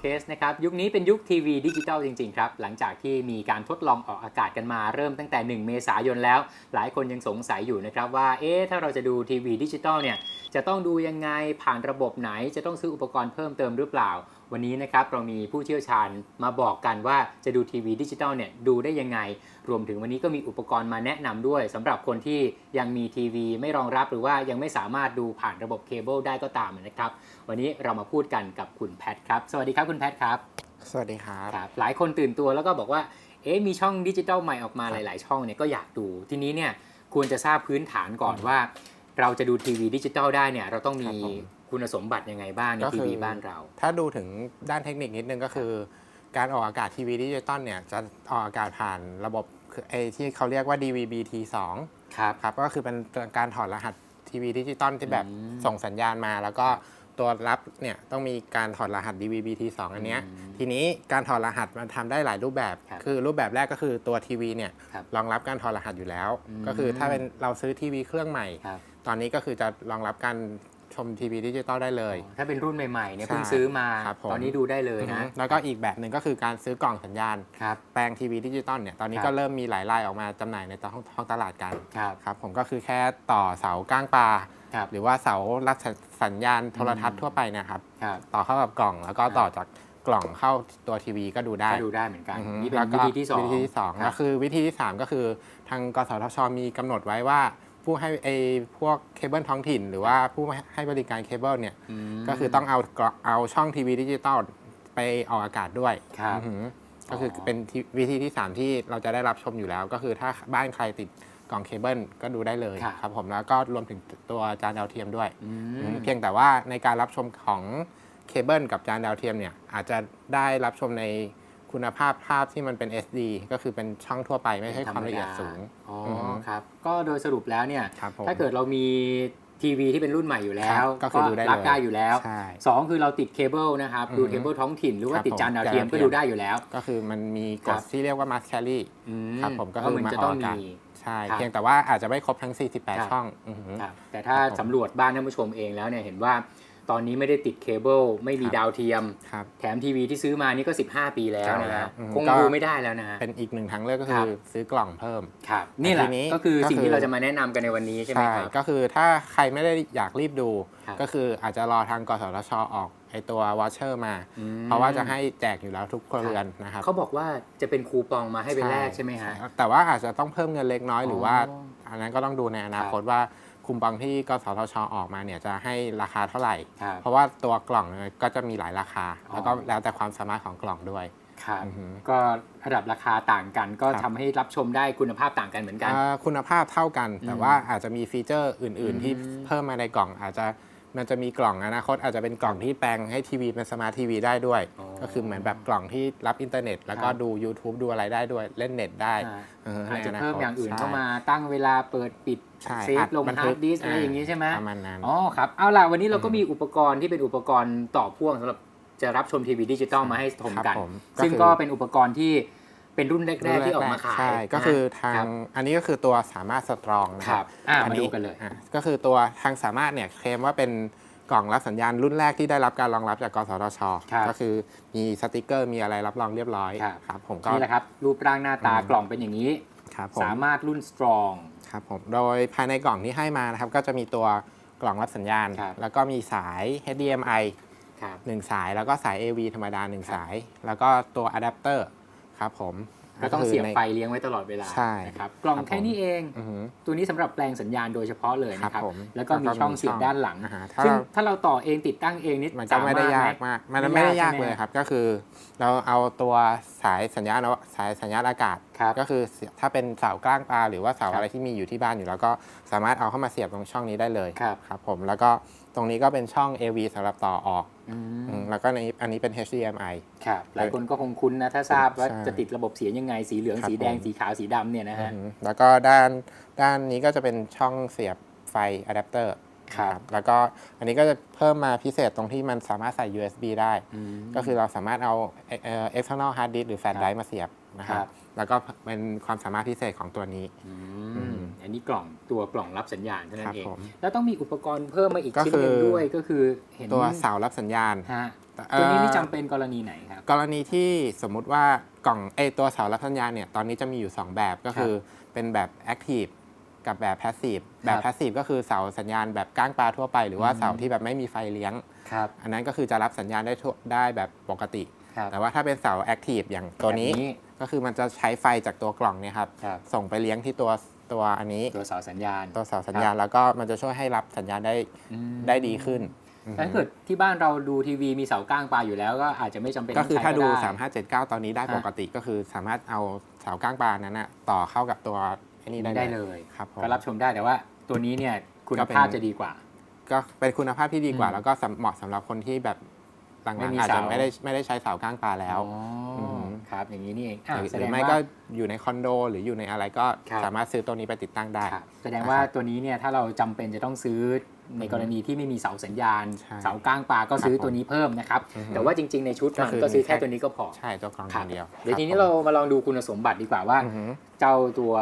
เคสนะครับยุคนี้เป็นยุคทีวีดิจิตอลจริงๆครับ หลังจากที่มีการทดลองออกอากาศกันมาเริ่มตั้งแต่ 1 เมษายนแล้ว หลายคนยังสงสัยอยู่นะครับว่าเอ๊ะถ้าเราจะดูทีวีดิจิตอลเนี่ยจะต้องดูยังไงผ่านระบบไหน จะต้องซื้ออุปกรณ์เพิ่มเติมหรือเปล่า วันนี้นะครับเรามีผู้เชี่ยวชาญมาบอกกันว่าจะดูทีวีดิจิตอลเนี่ยดูได้ยังไง รวมถึงวันนี้ก็มีอุปกรณ์มาแนะนำด้วยสำหรับคนที่ยังมีทีวีไม่รองรับหรือว่ายังไม่สามารถดูผ่านระบบเคเบิลได้ก็ตามนะครับ วันนี้เรามาพูดกันกับคุณแพทครับ สวัสดีครับคุณแพทครับ สวัสดีครับครับ หลายคนตื่นตัวแล้วก็บอกว่า เอ๊ะมีช่องดิจิตอลใหม่ออกมาหลาย ๆ ช่องเนี่ยก็อยากดู ทีนี้เนี่ยควรจะทราบพื้นฐานก่อนว่า เราจะดูทีวีดิจิตอลได้เนี่ยเราต้องมีครับผมคุณสมบัติยังไงบ้างในก็ทีคือวีบ้านเรา ถ้าดูถึงด้านเทคนิคนิดนึงก็คือ การออกอากาศทีวีดิจิตอลเนี่ยจะออกอากาศผ่านระบบคือไอที่เขาเรียกว่า DVB-T2 ครับครับก็คือเป็นการถอดรหัสทีวีดิจิตอลที่แบบอืมส่งสัญญาณมาแล้วก็ ตัวรับเนี่ยต้องมีการถอดรหัส DVB-T2 อันเนี้ยอืมทีนี้การถอดรหัสมันทำได้หลายรูปแบบครับคือรูปแบบแรกก็คือตัวทีวีเนี่ยครับรองรับการถอดรหัสอยู่แล้วอืมก็คือถ้าเป็นเราซื้อทีวีเครื่องใหม่ครับตอนนี้ก็คือจะรองรับการชมทีวีดิจิตอลได้เลย ถ้าเป็นรุ่นใหม่ๆเนี่ยใช่เพิ่งซื้อมาครับผมตอนนี้ดูได้เลยอือนะฮึแล้วก็อีกแบบหนึ่งก็คือการซื้อกล่องสัญญาณครับแปลงทีวีดิจิตอลเนี่ยตอนนี้ครับก็เริ่มมีหลายรายออกมาจำหน่ายในท้องท้องตลาดกันครับครับผมก็คือแค่ต่อเสาก้างปลา ครับหรือว่าเสารับสัญญาณโทรทัศน์ทั่วไปเนี่ยครับ ครับต่อเข้ากับกล่อง แล้วก็ครับต่อจากกล่องเข้าตัวทีวีก็ดูได้ ก็ดูได้เหมือนกัน อือฮึนี่เป็นแล้วก็วิธีที่สอง วิธีที่สองครัก็บคือวิธีที่สามก็คือทางกสทชมีกำหนดไว้ว่า ผู้ให้ไอพวกเคเบิลท้องถิ่น หรือว่าผู้ให้บริการเคเบิลเนี่ยมก็คือต้องเอากล่องเอาช่องทีวีดิจิตอลไปออกอากาศด้วยครับอือหือก็คือออ เป็นที่วิธีที่3ที่เราจะได้รับชมอยู่แล้ว ก็คือถ้าบ้านใครติด กล่องเคเบิลก็ดูได้เลยครับครับผมแล้วก็รวมถึงตัวจานดาวเทียมด้วยอือืมมเพียงแต่ว่าในการรับชมของเคเบิลกับจานดาวเทียมเนี่ยอาจจะได้รับชมในคุณภาพภาพที่มันเป็น SD ก็คือเป็นช่องทั่วไปไม่ใช่ความละเอียดสูง อ๋ออือฮึ ครับ ก็โดยสรุปแล้วเนี่ย ครับผม ถ้าเกิดเรามีทีวีที่เป็นรุ่นใหม่อยู่แล้ครัวบก็คือดูได้เลย รับได้อยู่แล้วใช่ สองคือเราติดเคเบิลนะครับอือฮึดูเคเบิลท้องถิ่นหรือว่าครับติดจานดาวเทียมผมก็ดูได้อยู่แล้ว ก็คือมันมีกครัฎบ ที่เรียกว่า mass carry อืครับผมก็เพราะคือมันมาจะอต้ออกงอากาศมี ใช่ ครับ เพียงแต่ว่าอาจจะไม่ครบทั้งครับ48 ช่องอือหือ ครับแต่ถ้าครับผม สำรวจบ้านท่านผู้ชมเองแล้วเนี่ยเห็นว่าตอนนี้ไม่ได้ติดเคเบิลไม่มีครับดาวเทียม ครับ แถมทีวีที่ซื้อมานี่ก็ 15 ปีแล้วนะฮะอืมคงก็ ดูไม่ได้แล้วนะฮะ เป็นอีกหนึ่งทางเลือกก็คคืรัอบ ซื้อกล่องเพิ่ม ครับนี่แหละทีนี้ก็คือก็สิ่งคือ ที่เราจะมาแนะนำกันในวันนี้ใช่ไหมใช่ครับ ก็คือถ้าใครไม่ได้อยากรีบดู ครับก็คืออาจจะรอทางกสทชออกไอ ตัววอชเชอร์มาอืมเพราะว่าจะให้แจกอยู่แล้วทุกครัวเรือนนะครับเขาบอกว่าจะเป็นคูปองมาให้ไปแลกใช่ไหมฮะใช่แต่ว่าอาจจะต้องเพิ่มเงินเล็กน้อยหรือว่าอ๋ออันนั้นก็ต้องดูในอนาคตว่าคุมปองที่กสทชออกมาเนี่ยจะให้ราคาเท่าไหร่ครับเพราะว่าตัวกล่องเนี่ยก็จะมีหลายราคาอ๋อแล้วก็แล้วแต่ความสามารถของกล่องด้วยครับอือหือก็ระดับราคาต่างกันก็ครับทำให้รับชมได้คุณภาพต่างกันเหมือนกันอ่าคุณภาพเท่ากัน แต่อืมว่าอาจจะมีฟีเจอร์อื่น ๆ ที่อืมเพิ่มมาในกล่องอาจจะ มันจะมีกล่องอนาคตอาจจะเป็นกล่องที่แปลงให้ทีวีเป็นสมาร์ททีวีได้ด้วยอ๋อก็คือเหมือนแบบกล่องที่รับอินเทอร์เน็ต แล้วก็ครับดู YouTube ดูอะไรได้ด้วยเล่นเน็ตได้อ่าเอออาจจะในนเพิ่มคตอย่างอื่นใช่เข้ามาตั้งเวลาเปิดปิดใช่เซฟอัดลงบันฮาทึร์กดดิสอะไรอย่างนี้ใช่ไหมประมาณนั้นอ๋อครับเอาล่ะวันนี้เราก็มีอุปกรณ์ที่เป็นอุปกรณ์ต่อพ่วงสำหรับจะรับชมทีวีดิจิตอลมาให้ชมครับกันผมซึ่งคือก็เป็นอุปกรณ์ที่ เป็นรุ่นแรกๆที่ออกมาขายใช่ก็นะคือทาคงรับอันนี้ก็คือตัวสามารถสตรองนะคครัรับบอ่าอัมาดูกันเลยอะก็คือตัวทางสามารถเนี่ยเคลมว่าเป็นกล่องรับสัญญาณรุ่นแรกที่ได้รับการรองรับจากกสทชครับก็คือมีสติกเกอร์มีอะไรรับรองเรียบร้อยครับครับผมก็นี่แหละครับ รูปร่างหน้าตาอืมกล่องเป็นอย่างนี้ครับผมสามารถรุ่นสตรองครับผมโดยภายในกล่องที่ให้มานะครับ ก็จะมีตัวกล่องรับสัญญาณครับแล้วก็มีสาย HDMI ครับ1สายแล้วก็สาย AV ธรรมดา1สาย แล้วก็ตัวอะแดปเตอร์ ครับผมก็ต้องคืเสียบในไฟเลี้ยงไว้ตลอดเวลาใช่นะครับกล่องครับผมแค่นี้เองอือหือตัวนี้สำหรับแปลงสัญญาณโดยเฉพาะเลยนะคครัรับบผมแล้วก็มีช่องเสียบด้านหลังอ่าฮะถ้าซึ่งเราถ้าเราต่อเองติดตั้งเองนิดมันก็ไม่ได้ยากสรถหมาก มันไม่ไม่ได้ยายากกใช่ไหมเลยครับ ก็คือ เราเอาตัวสายสัญญาณเอาสายสัญญาณอากาศครับก็คือเสียถ้าเป็นเสากล้างปลาหรือว่าเสาครับอะไรที่มีอยู่ที่บ้านอยู่แล้วก็สามารถเอาเข้ามาเสียบตรงช่องนี้ได้เลยครับครับผมแล้วก็ ตรงนี้ก็เป็นช่อง AV สำหรับต่อออกอือืมมแล้วก็ในอันนี้เป็น HDMI ครับ หลายคนก็คงคุ้นนะ ถ้าทราบว่าใช่จะติดระบบเสียงยังไง สีเหลือง ครับสีแดง ผม สีขาว สีดำเนี่ยนะฮะ อืมแล้วก็ด้านด้านนี้ก็จะเป็นช่องเสียบไฟอะแดปเตอร์ครับ แล้วก็อันนี้ก็จะเพิ่มมาพิเศษตรงที่มันสามารถใส่ USB ได้ อืม ก็คือเราสามารถเอาเอ่อ external hard disk หรือ flash ครับ drive มาเสียบ นะครัครับบแล้วก็เป็นความสามารถพิเศษของตัวนี้อือืมมอันนี้กล่องตัวกล่องรับสัญญาณเท่านั้ครันบเองผมแล้วต้องมีอุปกรณ์เพิ่มมาอีกก็ชิ้นคือหนึ่งด้วยก็คือเห็นตัวเสารับสัญญาณฮะเอ่อตัวนี้นี่จำเป็นกรณีไหนครับ กรณีที่สมมุติว่ากล่องไอยตัวเสารับสัญญาณเนี่ยตอนนี้จะมีอยู่ 2 แบบก็คือเป็นแบบ Active กับแบบ Passive แบบ Passive ก็คือเสาสัญญาณแบบก้างปลาทั่วไป หรือว่าอืมเสาที่แบบไม่มีไฟเลี้ยงครับอันนั้นก็คือจะรับสัญญาณได้ทั่วได้แบบปกติครับแต่ว่าถ้าเป็นเสา Active อย่างตัวนี้แบบ ก็คือมันจะใช้ไฟจากตัวกล่องเนี่ยครับครับส่งไปเลี้ยงที่ตัวตัวอันนี้ตัวเสาสัญญาณ ตัวเสาสัญญาณแล้วก็มันจะช่วยให้รับสัญญาณได้อืมได้ดีขึ้นอืมถ้าเกิดที่บ้านเราดูทีวีมีเสาก้างปลาอยู่แล้วก็อาจจะไม่จำเป็นก็คือต้งถ้าใช้ดูไ3579 ตอนนี้ได้อะปกติก็คือสามารถเอาเสาก้างปลานั้นนะต่อเข้ากับตัวไอ้นี่ได้ได้เลย ครับผม ก็รับชมได้แต่ว่าตัวนี้เนี่ยคุณก็เป็น ภาพจะดีกว่า ก็เป็นคุณภาพที่ดีกว่า อืม แล้วก็สำเหมาะสำหรับคนที่แบบ หลัไม่งมีๆอาจจะเสาไม่ได้ไม่ได้ใช้เสาก้างปลาแล้วอ๋ออมครับอย่างนี้นี่เองหอะรือแสหดรืองไม่ว่าก็อยู่ในคอนโด หรืออยู่ในอะไรก็ครับสามารถซื้อตัวนี้ไปติดตั้งได้ครับแสดงว่าตัวนี้เนี่ยถ้าเราจำเป็นจะต้องซื้อในกรณีที่ไม่มีเสาสัญญาณใช่เสาก้างปลาก็ซื้อครับผมตัวนี้เพิ่มนะครับอือฮึแต่ว่าจริง ๆในชุดก็มันคือก็ซื้อมีแค่แค่ตัวนี้ก็พอ ใช่ตัวกล่องครับอย่างเดียว เดี๋ยวคบทีนี้ผมเรามาลองดูคุณสมบัติดีกว่าว่าอือฮึเจ้าตัว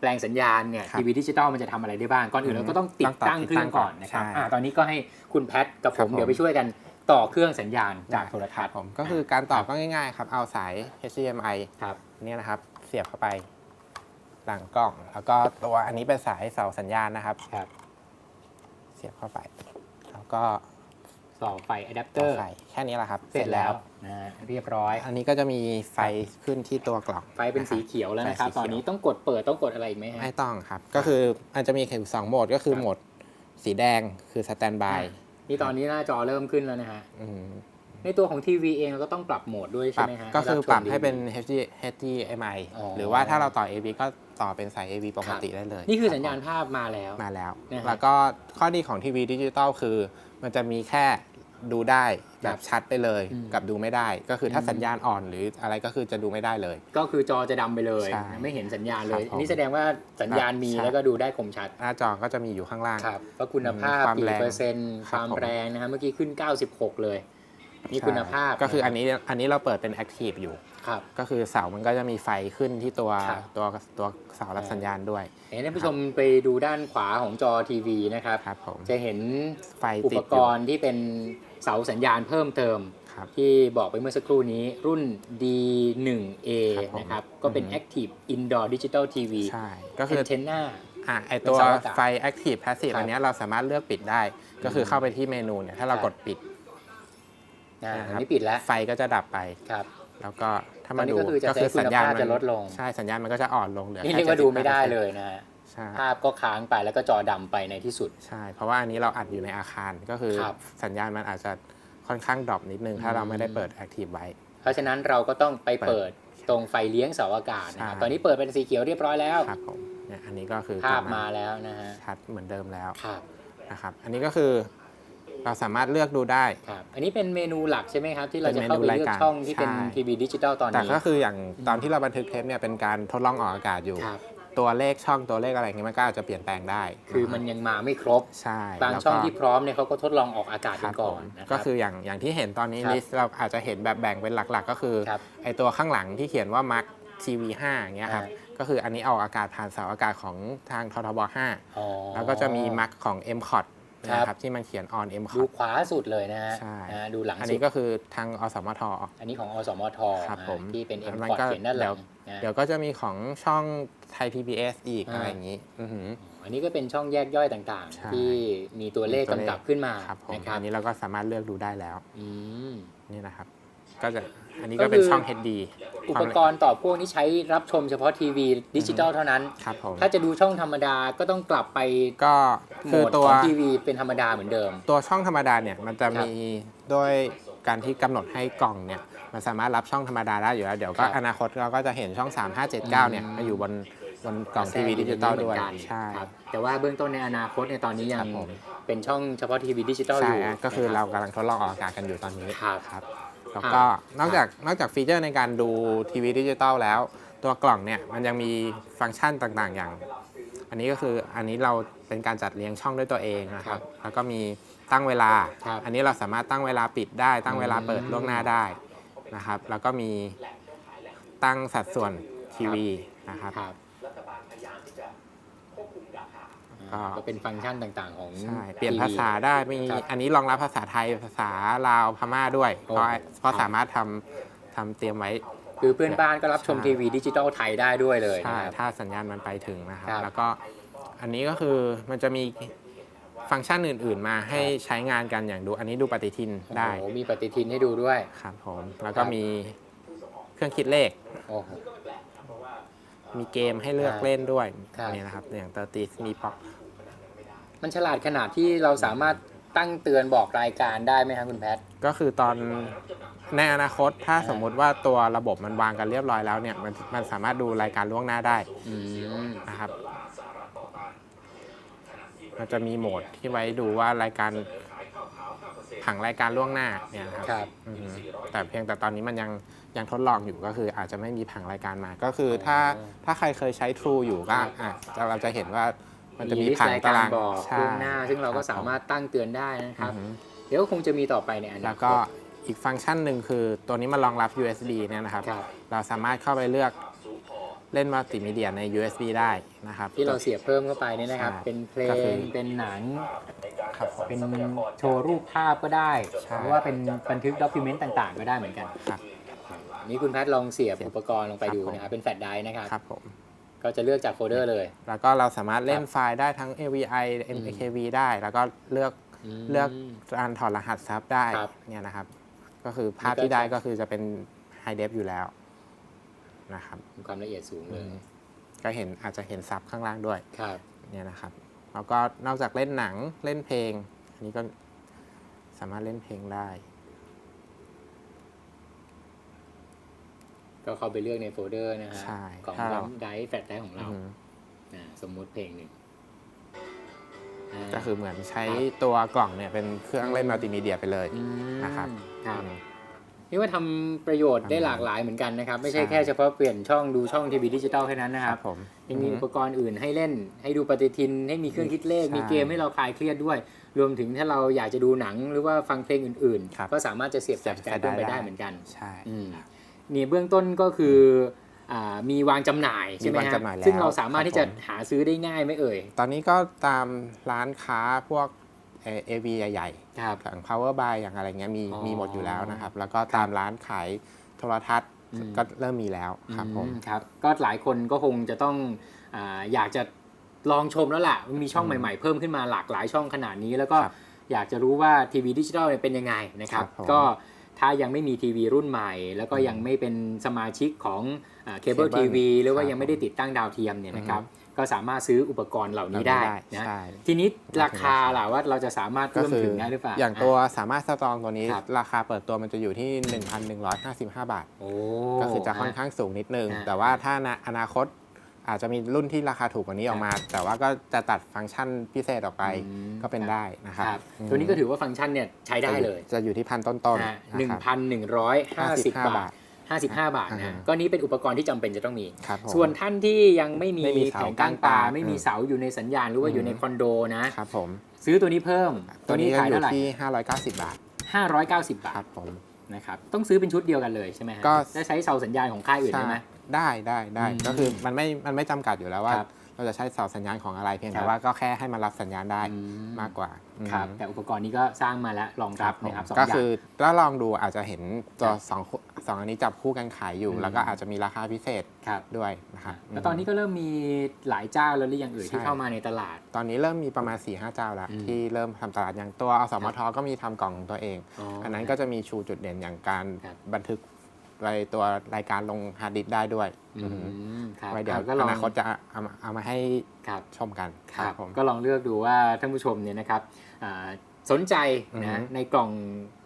แปลงสัญญาณเนี่ยครับทีวีดิจิตอลมันจะทำอะไรได้บ้าง ก่อนอื่นอือฮึเราก็ต้องติดต้องต่อตั้งเครื่องก่อนติดตั้งก่อนนะครับใช่อ่าตอนนี้ก็ให้คุณแพทกับคผรับมผมเดี๋ยวไปช่วยกัน ต่อเครื่องสัญญาณจากโทรทัศน์ผมก็คือการต่อก็ง่ายๆครับเอาสาย HDMI ครับเนี่ยนะครับเสียบเข้าไปหลังกล่อง แล้วก็ตัวอันนี้เป็นสายเสาสัญญาณนะครับครับเสียบเข้าไป แล้วก็ต่อไฟอะแดปเตต่ออร์ไฟแค่นี้แหละครับ เสร็จแล้วนะฮะเรียบร้อย อันนี้ก็จะมีไฟขึ้นที่ตัวกล่อง ไฟเป็นสีเขียวแล้วนะครับไฟสีเขียวตอนนี้ต้องกดเปิดต้องกดอะไรอีกไหมฮะไม่ต้องครับ ก็คือมันจะมีแค่สองโหมดก็คือครับโหมดสีแดงคือสแตนบาย นี่ตอนนี้หน้าจอเริ่มขึ้นแล้วนะฮะอืมในตัวของทีวีเองเราก็ต้องปรับโหมดด้วยปใช่รับไหมฮะ ก็คือชมปรับให้เป็นดี HD HDMI อ๋อหรือว่าถ้าเราต่อ AV ก็ต่อเป็นสาย AV ปกติได้เลย นี่คือรับสัญญาณภาพมาแล้วมาแล้วนะฮะแล้วก็ข้อดีของทีวีดิจิตอลคือ มันจะมีแค่ ดูได้แบบชัดไปเลย อืม กับดูไม่ได้ ก็คือถ้าอืมสัญญาณอ่อนหรืออะไรก็คือจะดูไม่ได้เลย ก็คือจอจะดำไปเลย ใช่ไม่เห็นสัญญาณเลยครับผมอันนี้แสดงว่าสัญญาณมีใช่ แล้วก็ดูได้คมชัด หน้าจอก็จะมีอยู่ข้างล่าง ครับว่าคุณภาพความกี่แรงเปอร์เซ็นต์คครับวามผม แรงนะฮะเมื่อกี้ขึ้น 96 เลย นี่คุณภาพก็คืออันนี้อันนี้เราเปิดเป็น Active อยู่ ครับ ก็คือเสามันก็จะมีไฟขึ้นที่ตัวครับ ตัวตัวเสารับอ่าสัญญาณด้วย เห็นท่านผู้ชมไปดูด้านขวาของจอทีวีนะครับ ครับผม จะเห็นไฟอุติปดอกยู่ รณ์ที่เป็น เสาสัญญาณเพิ่มเติม ครับที่บอกไปเมื่อสักครู่นี้รุ่น D1A ครับผม นะครับ ก็เป็นอือฮึ Active Indoor Digital TV ใช่ ก็คือ Antenna อะไอตัวเป็นเสาอากาศไฟ Active Passive ครับอันเนี้ยเราสามารถเลือกปิดได้ ก็คือเข้าไปที่เมนูเนี่ย ถ้าเราครับ กดปิดอ่านะคอันรับนี้ปิดแล้วไฟก็จะดับไป ครับ แล้วก็ถ้าตอมานนี้ดูก็คือจะใช้คุณภาพจะลดลง ใช่สัญญาณมันก็จะอ่อนลงเหลือนี่แค่เรียกว่าดูไม่ได้75%เลยนะฮะ ใช่ภาพก็ค้างไปแล้วก็จอดำไปในที่สุด ใช่ เพราะว่าอันนี้เราอัดอยู่ในอาคารก็คือครับสัญญาณมันอาจจะค่อนข้างดรอปนิดนึง ถ้าเราไม่ได้อืมเปิด Active ไว้ เพราะฉะนั้นเราก็ต้องไปเปิเปิดดตรงไฟเลี้ยงเสาอากาศนะครับใช่ตอนนี้เปิดเป็นสีเขียวเรียบร้อยแล้วครับผมเนี่ยอันนี้ก็คือภาพกลับมาแล้วนะฮะชัดเหมือนเดิมแล้วครับนะครับ อันนี้ก็คือเราสามารถเลือกดูได้ครับอันนี้เป็นเมนูหลักใช่ไหมครับ ที่เราจะเป็นเข้าไปเมนูรายเลือกการช่องที่เป็นใช่ทีวีดิจิตอลตอนแต่นี้ก็คืออย่างตอนที่เราบันทึกเทปเนี่ยเป็นการทดลองออกอากาศอยู่ครับ ตัวเลขช่องตัวเลขอะไรอย่างเงี้ยมันก็อาจจะเปลี่ยนแปลงได้คือมันยังมาไม่ครบใช่บางแล้วก็ช่องที่พร้อมเนี่ยเขาก็ทดลองออกอากาศคกัรันบก่ผอนมนะคก็รับคืออย่างอย่างที่เห็นตอนนี้ครับลิสต์เราอาจจะเห็นแบบแบ่งเป็นหลัก ๆ ก็คือครับไอตัวข้างหลังที่เขียนว่า Mark TV 5อย่างเงี้ยครับอ่ก็คืออันนี้ออกอากาศผ่านเสาอากาศของทางททบอ๋อ5แล้วก็จะมี Mark ของ m c o t ครับ นะครับที่มันเขียน on m c ดู o t ขวาสุดเลยนะฮะใช่อ่าดูหลังอันสุนี้ดก็คือทางอสมท อันนี้ของอสมทครับอ่าผมที่เป็นอัเอ็นมนั้นพอร์ตก็เขียนด้านหลังนะเดี๋ยวก็จะมีของช่องไทย PBS อีกอ่าอะไรอย่างนี้อือหือ อันนี้ก็เป็นช่องแยกย่อยต่างใช่ ๆ ที่มีตัวเลขมีตัวเลขกำกับขึ้นมาครับผมนะครับอันนี้เราก็สามารถเลือกดูได้แล้ว อืม นี่นะครับ ก็จะอันนี้ก็ก็เป็นคือช่อง HD อุปกรณ์ต่อพวกนี้ใช้รับชมเฉพาะทีวีดิจิตอลเท่านั้น ครับผมถ้าจะดูช่องธรรมดาก็ต้องกลับไปก็โหมคือดตัขวองทีวีเป็นธรรมดาเหมือนเดิม ตัวช่องธรรมดาเนี่ยมันจะครับมีด้วยการที่กำหนดให้กล่องเนี่ยมันสามารถรับช่องธรรมดาได้อยู่แล้ว เดี๋ยวก็ครับอนาคตเราก็จะเห็นช่อง 3 5 7 9เนี่ยอืมมาอยู่บนบนกล่องทีวีดิจิตอลด้วยเหมือนกันใช่ครับแต่ว่าเบื้องต้นในอนาคตในยตอนนี้ยัครังบผมเป็นช่องเฉพาะทีวีดิจิตอลอใช่ยู่ฮะก็คือนะเราบกำลังทดลองออกอากาศกันอยู่ตอนนี้ครับครับ แล้วก็นอกจากนอกจากฟีเจอร์ในการดูทีวีดิจิตอลแล้ว ตัวกล่องเนี่ยมันยังมีฟังก์ชันต่างๆ อย่าง อันนี้ก็คืออันนี้เราเป็นการจัดเรียงช่องด้วยตัวเองนะครับ แล้วก็มีตั้งเวลาครับอันนี้เราสามารถตั้งเวลาปิดได้ ตั้งเวลาเปิดล่วงหน้าได้นะครับ แล้วก็มีตั้งสัดส่วนทีวีนะครับ ครับอก็ก็เป็นฟังก์ชันต่างๆของ ใช่ เปลี่ยนทีวีภาษาได้มีครับอันนี้รองรับภาษาไทยภาษาลาวพม่าด้วยโอ้ เพราะเพราะครับสามารถทำทำเตรียมไว้ คือเพื่อนบ้านก็รับชมใช่ ทีวีดิจิตอลไทยได้ด้วยเลยใช่นะครับ ถ้าสัญญาณมันไปถึงนะครับ ครับแล้วก็อันนี้ก็คือมันจะมีฟังก์ชันอื่น ๆ มาให้ใช้งานกันอย่างดู อันนี้ดูปฏิทินได้โอ้โหมีปฏิทินให้ดูด้วย ครับผม แล้วก็มีเครื่องคิดเลข โอ้โห มีเกมให้เลือกครับเล่นด้วยครับ นี่นะครับอย่างเตอร์ติสมีพ็อกมันฉลาดขนาดที่เราสามารถตั้งเตือนบอกรายการได้ไหมครับคุณแพท ก็คือตอนในอนาคตถ้าอ่าสมมุติว่าตัวระบบมันวางกันเรียบร้อยแล้วเนี่ยมันมันสามารถดูรายการล่วงหน้าได้อืม นะครับ มันจะมีโหมดที่ไว้ดูว่ารายการผังรายการล่วงหน้าเนี่ยนะครับครับ อือฮึแต่เพียงแต่ตอนนี้มันยัง ยังทดลองอยู่ก็คืออาจจะไม่มีผังรายการมา ก็คือถ้าอ๋อถ้าใครเคยใช้ True อยู่ก็ครับอะจะเราจะเห็นว่ามันจะมีลิสต์ผังรายตาการรางบอกใช่ล่วงหน้า ซึ่งเราก็คบสามารถตั้งเตือนได้นะคอืรับอฮึเดี๋ยวคงจะมีต่อไปในอนาคตแล้วก็อีกฟังก์ชันหนึ่งคือตัวนี้มันรองรับ USB เนี่ยนะครับครับเราสามารถเข้าไปเลือกเล่นมัลติมีเดียใน USB ได้นะครับ ที่เราเสียบเพิ่มเข้าไปเนี่ยนะครับใช่เป็นเพลก็คืงอเป็นหนังครับผมเป็นโชว์รูปภาพก็ได้ใช่หรือว่าเป็นบันทึกด็อกิเมนต์ต่างๆ ก็ได้เหมือนกันครับ นี่คุณแพทย์ลองเสียบอุปกรณ์ลงไปดูนะครับเป็นแฟลชไดรฟ์นะครับครับผมก็จะเลือกจากโฟลเดอร์เลย แล้วก็เราสามารถเล่นครับไฟล์ได้ทั้ง AVI MKV ได้ แล้วก็เลือกมเลือกการถอดรหัสซับได้ครับเนี่ยนะครับ ก็คือภาพนี่ก็ที่ได้จะก็คือจะเป็น High Def อยู่แล้วนะครับมีความละเอียดสูงเลย ก็เห็นอาจจะเห็นซับข้างล่างด้วยครับเนี่ยนะครับ แล้วก็นอกจากเล่นหนังเล่นเพลง อันนี้ก็สามารถเล่นเพลงได้ ก็เข้าไปเลือกในโฟลเดอร์นะฮะใช่ของถ้าเราไดรฟ์แฟลชไดรฟ์ของเราอืมอ่าสมมุติเพลงหนึ่งอ่าก็คือเหมือนใช้ตัวกล่องเนี่ยเป็นเครื่องเล่นมัลติมีเดียไปเลย มนะครับ ครับ อืม นี่ว่าทำประโยชน์ได้หลากหลายเหมือนกันนะครับ ไม่ใช่ใช่ แค่เฉพาะเปลี่ยนช่องดูช่องทีวีดิจิตอลแค่นั้นนะคครัรับบ ผมยังมีอุปกรณ์อื่นให้เล่น ให้ดูปฏิทิน ให้มีเครื่องคิดเลข ใช่มีเกมให้เราคลายเครียดด้วย รวมถึงถ้าเราอยากจะดูหนังหรือว่าฟังเพลงอื่นครับๆ ก็สามารถจะเสียบเสีแฟลยบชไดรฟ์ลงไปได้ได้เหมือนกัน ใช่อืม นี่เบื้องต้นก็คืออ่ามีวางจำหน่ายใช่ไหมมีวางฮะจำหน่ายแล้วซึ่งเราสามารถที่จะครับผมหาซื้อได้ง่ายไหมเอ่ย ตอนนี้ก็ตามร้านค้าพวกเอวีใหญ่ครับๆอย่าง power buy อย่างอะไรเงี้ยมีอ๋อมีหมดอยู่แล้วนะครับ แล้วก็ตามร้านขายโทรทัศน์อืมก็เริ่มมีแล้วครับผมอืครับ ก็หลายคนก็คงจะต้องอาอยากจะลองชมแล้วล่ะมันมีช่องอืมใหม่ๆเพิ่มขึ้นมาหลากหลายช่องขนาดนี้ แล้วก็ครับอยากจะรู้ว่าทีวีดิจิทัลเนี่ยเป็นยังไงนะครับครับผมก็ ถ้ายังไม่มีทีวีรุ่นใหม่ แล้วก็ยังไม่เป็นสมาชิกของเคเบิล Cable ทีวีหรือว่าครับยังไม่ได้ติดตั้งดาวเทียมเนี่ยนะครับก็สามารถซื้ออุปกรณ์เหล่านี้ได้นะใช่ทีนี้ราคาล่ะว่าเราจะสามารถก็เอื้อมคือถึงได้หรือเปล่า อย่างตัวสามารถสตรองตัวนี้ครับราคาเปิดตัวมันจะอยู่ที่ 1,155 บาทโอ้ก็คือจะค่อนข้างสูงนิดนึงอ่าแต่ว่าถ้าในอนาคต อาจจะมีรุ่นที่ราคาถูกกว่านี้ออกมา แต่ว่าก็จะตัดฟังก์ชันพิเศษออกไปอืมก็เป็นได้นะครับครับอืมตัวนี้ก็ถือว่าฟังก์ชันเนี่ยใช้ได้เลย จะอยู่ที่พันต้นๆอ่านะหนึ่งครับพันหนึ่งร้อยห้าสิบบาบาททห้าสิบห้าบาทอ่านะฮะก็นี้เป็นอุปกรณ์ที่จำเป็นจะต้องมีครับผมส่วนท่านที่ยังไม่มีไม่มีแผเสางกลางตากลางตาไม่มีอืมเสาอยู่ในสัญญาณหรือว่าอืมอยู่ในคอนโดนะครับผมซื้อตัวนี้เพิ่ม ตัวนี้ก็ขายอยู่เท่าไหร่ที่ 590 บาทห้าร้อยเก้าสิบบาครัทบผมนะครับต้องซื้อเป็นชุดเดียวกันเลยใช่ไหมฮะก็ได้ใช้เสาสัญญาณของค่ายอื่นได้ไหม ได้ได้ได้อืมก็คือมันไม่มันไม่จำกัดอยู่แล้วว่า ครับ เราจะใช้เสาสัญญาณของอะไรเพียงครัแต่บว่าก็แค่ให้มันรับสัญญาณได้อืมมากกว่าครับ อืมแต่อุปกรณ์นี้ก็สร้างมาแล้วรองรับผมนะครับสองก็อย่าคืงอถ้าลองดูอาจจะเห็นตัวครับสองคู่สองอันนี้จับคู่กันขายอยู่ อืม แล้วก็อาจจะมีราคาพิเศษครับ ด้วยนะครับ แล้วตอนนี้ก็เริ่มมีหลายเจ้าแล้วหรือยังเอ่ยที่ใช่เข้ามาในตลาด ตอนนี้เริ่มมีประมาณ4ีหเจ้าแล้ว อืม ที่เริ่มทำตลาดอย่างตัวอสมทก็มีทำกล่องของตัวเอง อันนั้นก็จะมีชูจุดเด่นอย่างการครับบันทึก รายตัวรายการลงฮาร์ดดิสก์ได้ด้วยอืมครับไว้เดี๋ยวก็ลอองนาคตจะเอามาเอามาให้ครับชมกันครับผม ก็ลองเลือกดูว่าท่านผู้ชมเนี่ยนะครับอ่าสนใจอือฮึนะในกล่อง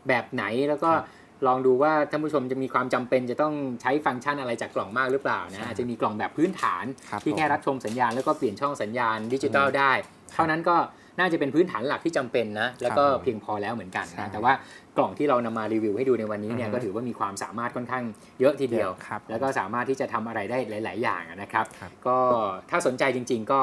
แบบไหนแล้วก็ครับลองดูว่าท่านผู้ชมจะมีความจำเป็นจะต้องใช้ฟังก์ชันอะไรจากกล่องมากหรือเปล่านะใช่อาจจะมีกล่องแบบพื้นฐาน ครับที่แค่ผมรับชมสัญญาณแล้วก็เปลี่ยนช่องสัญญาณดิจิตอลอืมได้ เท่านั้นก็น่าจะเป็นพื้นฐานหลักที่จำเป็นนะ แล้วก็ครับผมเพียงพอแล้วเหมือนกันใช่นะแต่ว่ากล่องที่เรานำมารีวิวให้ดูในวันนี้เนี่ยอือฮึก็ถือว่ามีความสามารถค่อนข้างเยอะทีเดียวครับแล้วก็สามารถที่จะทำอะไรได้หลาย ๆ อย่างนะครับครับ ก็ถ้าสนใจจริง ๆ ก็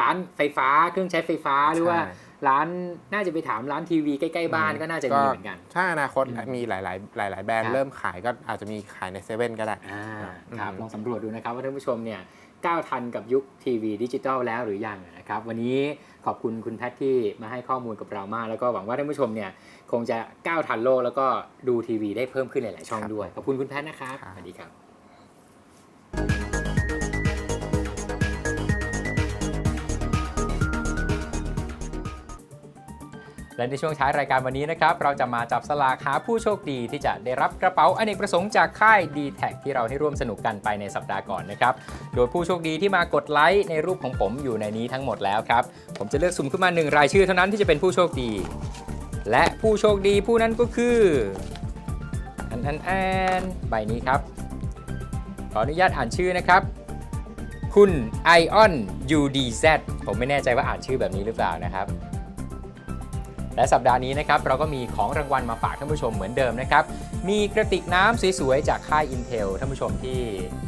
ร้านไฟฟ้าเครื่องใช้ไฟฟ้าหรือว่าใช่ร้านน่าจะไปถามร้านทีวีใกล้ ๆ บ้านก็น่าจะมีเหมือนกัน ถ้าอนาคตอืมมีหลาย ๆ หลาย ๆ แบรนครัด์บเริ่มขายก็อาจจะมีขายในเซเว่นก็ได้อ่าอืมครับลองสำรวจดูนะครับว่าท่านผู้ชมเนี่ย ก้าวทันกับยุคทีวีดิจิทัลแล้วหรือยังนะครับ วันนี้ขอบคุณคุณแพทที่มาให้ข้อมูลกับเรามาก แล้วก็หวังว่าท่านผู้ชมเนี่ยคงจะก้าวทันโลกแล้วก็ดูทีวีได้เพิ่มขึ้นหลาย ๆ ช่องครับด้วย ขอบคุณคุณแพทนะครับครับสวัสดีครับ และในช่วงท้ายรายการวันนี้นะครับ เราจะมาจับสลากหาผู้โชคดีที่จะได้รับกระเป๋าอเนกประสงค์จากค่าย d t แทที่เราให้ร่วมสนุกกันไปในสัปดาห์ก่อนนะครับ โดยผู้โชคดีที่มากดไลค์ในรูปของผมอยู่ในนี้ทั้งหมดแล้วครับ ผมจะเลือกสุ่มขึ้นมาหนึ่งรายชื่อเท่านั้นที่จะเป็นผู้โชคดี และผู้โชคดีผู้นั้นก็คืออันอันอันใบนี้ครับ ขออนุญาตอ่านชื่อนะครับคุณไอออน UDZ ผมไม่แน่ใจว่าอ่านชื่อแบบนี้หรือเปล่านะครับ และสัปดาห์นี้นะครับเราก็มีของรางวัลมาฝากท่านผู้ชมเหมือนเดิมนะครับ มีกระติกน้ำสวยๆจากค่าย Intel ท่านผู้ชมที่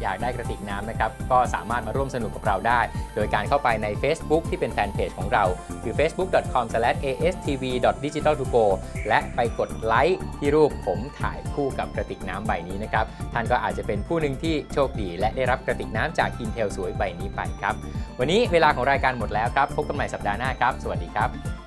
อยากได้กระติกน้ำนะครับก็สามารถมาร่วมสนุกกับเราได้ โดยการเข้าไปใน Facebook ที่เป็นแฟนเพจของเรา คือ facebook.com/astv.digital2go และไปกดไลค์ที่รูปผมถ่ายคู่กับกระติกน้ำใบนี้นะครับท่านก็อาจจะเป็นผู้หนึ่งที่โชคดี และได้รับกระติกน้ำจาก Intel สวยใบนี้ไปครับวันนี้เวลาของรายการหมดแล้วครับ พบกันใหม่สัปดาห์หน้าครับ สวัสดีครับ